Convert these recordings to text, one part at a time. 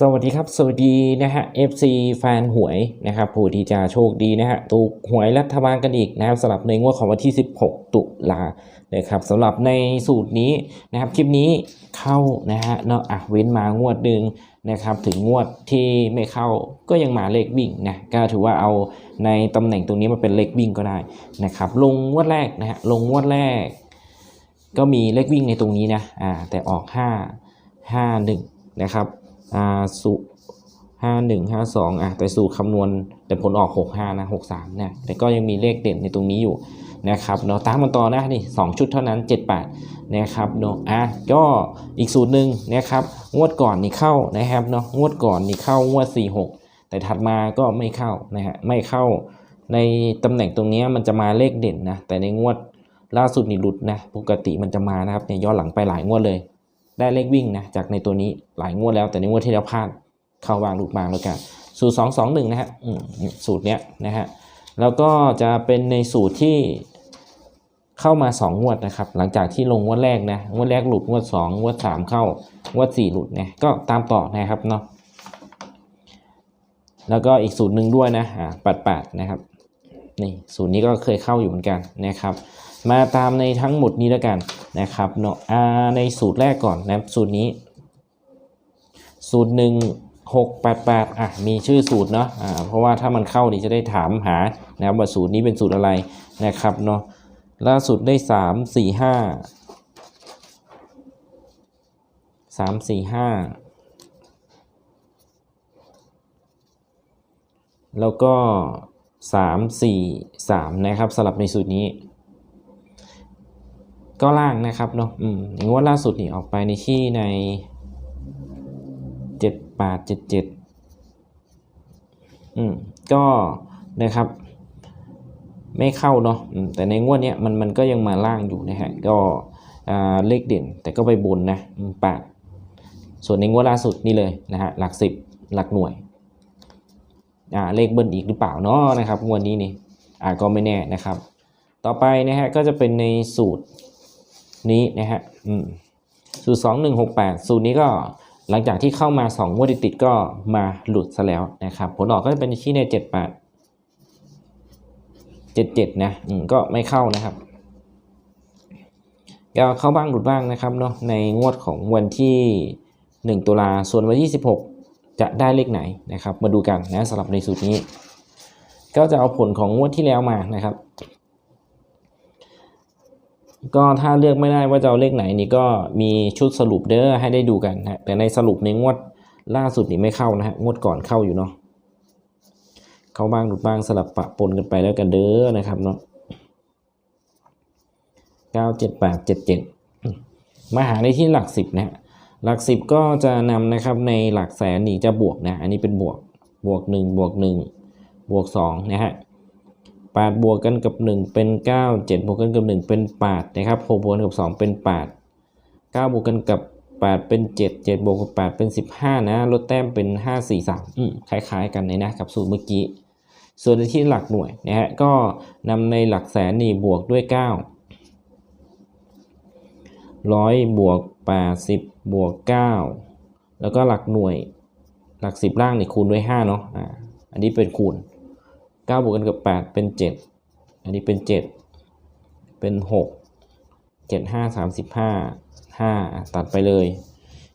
สวัสดีครับ สวัสดีนะฮะ FC แฟนหวยนะครับผู้ที่จะโชคดีนะฮะถูกหวยรัฐบาลกันอีกนะครับสำหรับในงวดของวันที่ 16 ตุลานะครับสำหรับในสูตรนี้นะครับคลิปนี้เข้านะฮะเนาะอะเว้นมางวดหนึ่งนะครับถึงงวดที่ไม่เข้าก็ยังมาเลขวิ่งนะก็ถือว่าเอาในตำแหน่งตรงนี้มาเป็นเลขวิ่งก็ได้นะครับลงงวดแรกนะฮะลงงวดแรก ก็มีเลขวิ่งในตรงนี้นะอ่าแต่ออก 5 5 1นะครับ อ่าสุห้าหนึ่งห้าสองอะแต่สูตรคำนวณแต่ผลออกหกห้านะหกสามเนี่ยแต่ก็ยังมีเลขเด่นในตรงนี้อยู่นะครับเนาะตามมันต่อนะนี่สองชุดเท่านั้นเจ็ดแปดนะครับเนาะอะก็อีกสูตรหนึ่งนะครับงวดก่อนนี่เข้านะครับเนาะงวดก่อนนี่เข้างวดสี่หกแต่ถัดมาก็ไม่เข้านะฮะไม่เข้าในตำแหน่งตรงนี้มันจะมาเลขเด่นนะแต่ในงวดล่าสุดนี่หลุดนะปกติมันจะมานะครับเนี่ยย้อนหลังไปหลายงวดเลย ได้เลขวิ่งนะจากในตัวนี้หลายงวดแล้วแต่ในงวดที่แล้วพลาดเข้าวางหลุดบางแล้วกันสูตรสองสองหนึ่งนะฮะสูตรเนี้ยนะฮะแล้วก็จะเป็นในสูตรที่เข้ามาสองงวดนะครับ หลังจากที่ลงงวดแรกนะงวดแรกหลุดงวดสองงวดสามเข้างวดสี่หลุดนะก็ตามต่อนะครับเนาะแล้วก็อีกสูตรหนึ่งด้วยนะอ่าปัดปัดนะครับนี่สูตรนี้ก็เคยเข้าอยู่เหมือนกันนะครับ มาตามในทั้งหมดนี้แล้วกันนะครับเนาะอ่าในสูตรแรกก่อนนะครับสูตรนี้ สูตรหนึ่งหกแปดแปดอะมีชื่อสูตรเนาะอ่าเพราะว่าถ้ามันเข้านี่จะได้ถามหานะครับว่าสูตรนี้เป็นสูตรอะไรนะครับเนาะล่าสุดได้สามสี่ห้าสามสี่ห้าแล้วก็สามสี่สามนะครับสลับในสูตรนี้ ก็ล่างนะครับเนาะอืมงวดล่าสุดนี่ออกไปในที่ในเจ็ดแปดเจ็ดเจ็ดอืมก็นะครับ ไม่เข้าเนาะแต่ในงวดเนี้ยมันมันก็ยังมาล่างอยู่นะฮะก็เลขเด่นแต่ก็ไปบนนะแปดส่วนในงวดล่าสุดนี่เลยนะฮะหลักสิบหลักหน่วยอ่าเลขเบิ้ลอีกหรือเปล่าเนาะนะครับงวดนี้นี่อ่าก็ไม่แน่นะครับ ต่อไปนะฮะก็จะเป็นในสูตร นี้นะฮะสูตรสองหนึ่งหกแปดสูตรนี้ก็หลังจากที่เข้ามาสองงวดติดก็มาหลุดซะแล้วนะครับ ผลออกก็จะเป็นที่ในเจ็ดแปดเจ็ดเจ็ดนะก็ไม่เข้านะครับก็เข้าบ้างหลุดบ้างนะครับเนาะในงวดของวันที่หนึ่งตุลาส่วนวันที่สิบหกจะได้เลขไหนนะครับ มาดูกันนะสำหรับในสูตรนี้ ก็จะเอาผลของงวดที่แล้วมานะครับ ก็ถ้าเลือกไม่ได้ว่าจะเอาเลขไหนนี่ก็มีชุดสรุปเด้อให้ได้ดูกันนะแต่ในสรุปในงวดล่าสุดนี่ไม่เข้านะฮะงวดก่อนเข้าอยู่เนาะเข้าบ้างหลุดบ้างสลับปะปนกันไปแล้วกันเด้อนะครับเนาะเก้าเจ็ดแปดเจ็ดเจ็ดมาหาในที่หลักสิบนะฮะหลักสิบก็จะนำนะครับในหลักแสนนี่จะบวกนะอันนี้เป็นบวกบวกหนึ่งบวกหนึ่งบวกสองนะฮะ แปดบวกกันกับ 1 เป็น 9 7 บวกกันกับ 1 เป็น8นะครับ6บวกกันกับ 2 เป็น 8 9 บวกกันกับ 8 เป็น 7 7 บวกกับ 8 เป็น 15 นะลดแต้มเป็น 5 4 3อืมคล้ายๆ กันเลยนะกับสูตรเมื่อกี้ ส่วนในที่หลักหน่วยนะฮะก็นำในหลักแสนนี่บวกด้วย 9 100 บวก 80 บวก 9 แล้วก็หลักหน่วยหลัก 10 ล่างนี่คูณด้วย5เนาะอ่าอันนี้เป็นคูณ 9บวกกันกับ 8 เป็น 7 อันนี้เป็น 7 เป็น 6 7 5 35 5 ตัดไปเลย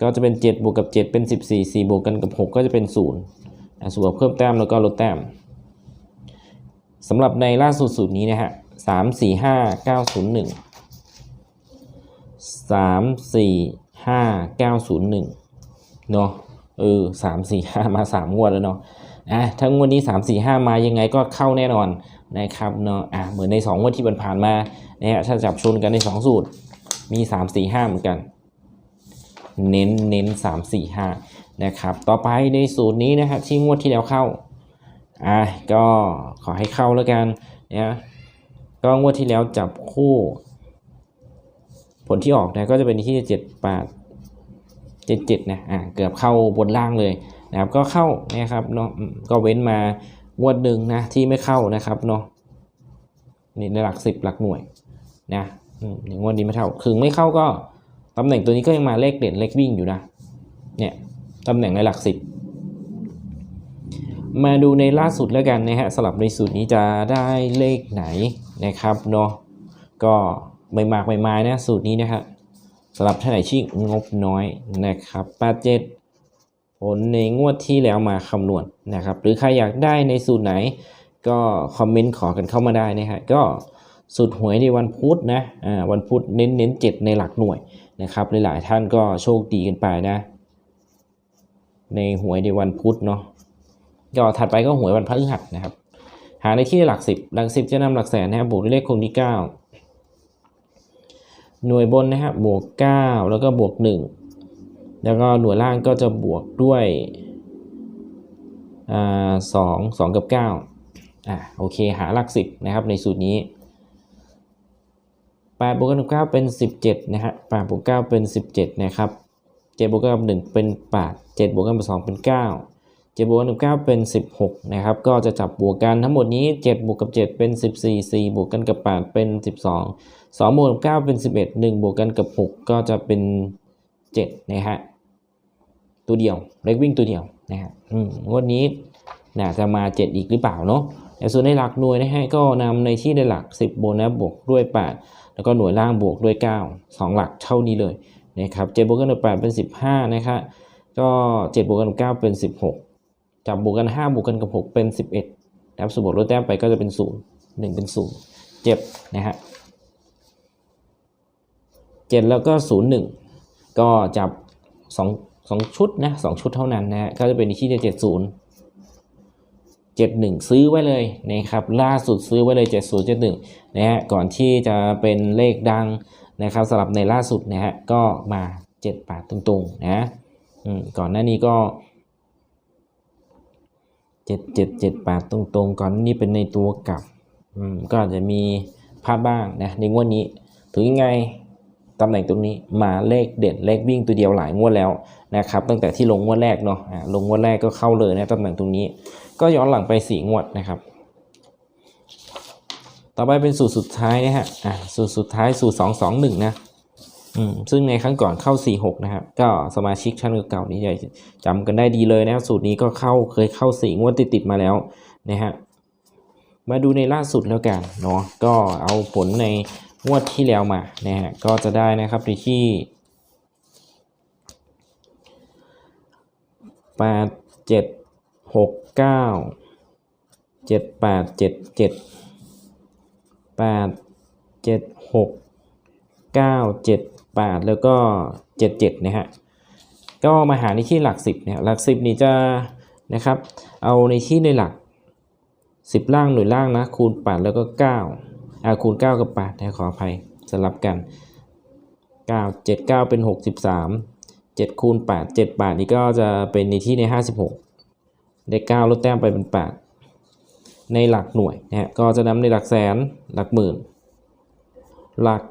ก็จะเป็น 7 บวกกับ 7 เป็น 14 4 บวกกันกับ 6 ก็จะเป็น0อะส่วนเพิ่มแต้มแล้วก็ลดแต้มสำหรับในล่าสุดสูตรนี้นะฮะ 3 4 5 9 0 1 3 4 5 9 0 1 เนาะเออ3 4 5 มา 3 งวดแล้วเนาะ อะทั้งวันนี้ 3 4 5 มายังไงก็เข้าแน่นอนนะครับเนาะอะเหมือนใน 2 งวันที่ผ่านมานะฮะถ้าจับชนกันใน 2 สูตรมี 3 4 5 เหมือนกัน เน้นเน้น3 4 5 นะครับ ต่อไปในสูตรนี้นะครับที่งวดที่แล้วเข้าอะก็ขอให้เข้าแล้วกันนะก็งวดที่แล้วจับคู่ ผลที่ออกนะก็จะเป็นที่ 7 8 7 7นะอะเกือบเข้าบนล่างเลย นะครับก็เข้านะครับเนาะก็เว้นมางวดหนึ่งนะที่ไม่เข้านะครับเนาะนี่ในหลักสิบหลักหน่วยนะอย่างงวดนี้ไม่เท่าคือไม่เข้าก็ตำแหน่งตัวนี้ก็ยังมาเลขเด่นเลขวิ่งอยู่นะเนี่ยตำแหน่งในหลักสิบมาดูในล่าสุดแล้วกันนะฮะสลับในสูตรนี้จะได้เลขไหนนะครับเนาะก็ไม่มากไม่มานะสูตรนี้นะครับสำหรับท่านไหนที่งบน้อยนะครับ87 ผลในงวดที่แล้วมาคำนวณนะครับ หรือใครอยากได้ในสูตรไหน ก็คอมเมนต์ขอกันเข้ามาได้นะฮะก็สูตรหวยในวันพุธนะอ่าวันพุธเน้นเน้นเจ็ดในหลักหน่วยนะครับหลายๆท่านก็โชคดีกันไปนะ ในหวยในวันพุธเนาะก็ถัดไปก็หวยวันพฤหัสนะครับ หาในที่หลักสิบหลักสิบจะนำหลักแสนนะครับบวกด้วยเลขคงที่เก้าหน่วยบนนะครับบวกเก้าแล้วก็บวกหนึ่ง แล้วก็หน่วยล่างก็จะบวกด้วยสองสองกับเก้าอะโอเคหาหลักสิบนะครับในสูตรนี้แปดบวกกับเก้าเป็นสิบเจ็ดนะฮะแปดบวกเก้าเป็นสิบเจ็ดนะครับเจ็ดบวกกับหนึ่งเป็นแปดเจ็ดบวกกับสองเป็นเก้าเจ็ดบวกกับเก้าเป็น16นะครับก็จะจับบวกกันทั้งหมดนี้7บวกกับ7เป็น14 4บวกกันกับ8เป็น12 2บวกกับ9เป็น11 1บวกกันกับ6ก็จะเป็น7นะฮะ ตัวเดียวเล็กวิ่งตัวเดียวนะฮะงวดนี้น่าจะมา 7 อีกหรือเปล่าเนาะแต่ส่วนในหลักหน่วยนะฮะก็นำในที่ในหลัก 10บนนะบวกด้วย 8 แล้วก็หน่วยล่างบวกด้วย 9 2 หลักเท่านี้เลยนะครับ7บวกกันกับ8เป็น 15นะครับก็7บวกกันกับ9เป็น 16 จับบวกกัน 5 บวกกันกับ 6 เป็น 11นะครับสมมติลดแต้มไปก็จะเป็น 0 1 เป็น0เจ็บนะฮะ7แล้วก็ 0 1 ก็จับ 2 2ชุดนะ2ชุดเท่านั้นนะก็จะเป็นที่จะ70 71ซื้อไว้เลยนะครับล่าสุดซื้อไว้เลย70 71นย์เจ็ดหนึ่งนะฮะก่อนที่จะเป็นเลขดังนะครับสำหรับในล่าสุดนะฮะก็มา78ตรงๆนะอืมก่อนหน้านี้ก็เจ็ดเจ็ดเจ็ดแปดตรงๆ ก่อนนี่เป็นในตัวกลับอืมก็อาจจะมีพลาดบ้างนะในงวดนี้ถึงยังไง ตำแหน่งตรงนี้มาเลขเด็ดเลขวิ่งตัวเดียวหลายงวดแล้วนะครับตั้งแต่ที่ลงงวดแรกเนาะลงงวดแรกก็เข้าเลยนะตำแหน่งตรงนี้ ก็ย้อนหลังไปสี่งวดนะครับ ต่อไปเป็นสูตรสุดท้ายนะฮะอ่าสูตรสุดท้ายสูตรสองสองหนึ่งนะอืมซึ่งในครั้งก่อนเข้า 4 6 นะครับ ก็สมาชิกชั้นเก่าๆนี้จะจำกันได้ดีเลยนะครับ สูตรนี้ก็เข้าเคยเข้า 4 งวดติดๆมาแล้วนะฮะมาดูในล่าสุดแล้วกันเนาะก็เอาผลใน งวดที่แล้วมานะฮะก็จะได้นะครับอยู่ที่แปดเจ็ดหกเก้าเจ็ดแปดเจ็ดเจ็ดแปดเจ็ดหกเก้าเจ็ดแปดแล้วก็เจ็ดเจ็ดนะฮะก็มาหาในที่หลักสิบเนี่ยหลักสิบนี่จะนะครับ เอาในที่ในหลักสิบล่างหน่วยล่างนะคูณแปดแล้วก็เก้า อาคูณ 9 กับ8นะขออภัยสลับกัน 9 7 9 เป็น 63 7คูณ8 7 8 นี่ก็จะเป็นในที่ใน 56 ได้ 9 ลดแต้มไปเป็น 8 ในหลักหน่วยนะฮะก็จะนำในหลักแสนหลักหมื่น หลัก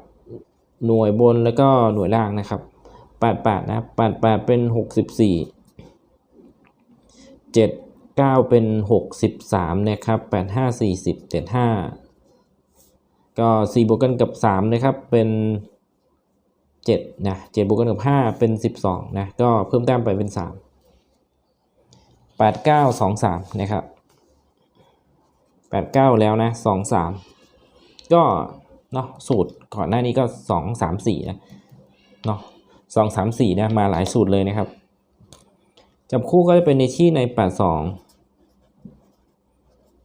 หน่วยบนแล้วก็หน่วยล่างนะครับ 88 นะ88 เป็น 64 79 เป็น 63 นะครับ 85 40 75 ก็4บวกกันกับ3นะครับเป็น7นะ7บวกกันกับ 5 เป็น 12นะก็เพิ่มแต้มไปเป็น 3 89 23นะครับ89 แล้วนะ23 ก็เนาะสูตรก่อนหน้านี้ก็สองสามสี่นะเนาะสองสามสี่นะมาหลายสูตรเลยนะครับ จับคู่ก็จะเป็นในที่ในแปดสอง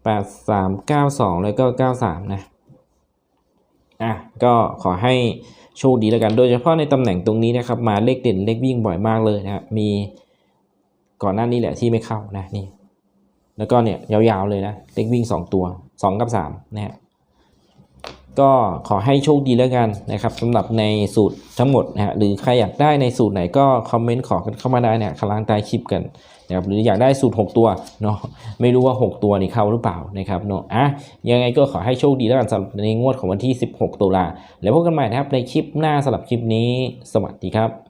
แปดสามเก้าสองแล้วก็เก้าสามนะ ก็ขอให้โชคดีแล้วกัน โดยเฉพาะในตำแหน่งตรงนี้นะครับ มาเลขเด่นเลขวิ่งบ่อยมากเลยนะครับมีก่อนหน้านี้แหละที่ไม่เข้านะนี่ แล้วก็เนี่ยยาวๆเลยนะเลขวิ่งสองตัวสองกับสามนะฮะก็ขอให้โชคดีแล้วกันนะครับสำหรับในสูตรทั้งหมดนะฮะหรือใครอยากได้ในสูตรไหนก็คอมเมนต์ขอกันเข้ามาได้เนี่ยข้างล่างใต้คลิปกัน นะครับหรืออยากได้สูตร 6 ตัวเนาะไม่รู้ว่า 6 ตัวนี่เข้าหรือเปล่านะครับเนาะอะยังไงก็ขอให้โชคดีแล้วกันสำหรับในงวดของวันที่ 16 ตุลาแล้วพบกันใหม่นะครับในคลิปหน้าสำหรับคลิปนี้ สวัสดีครับ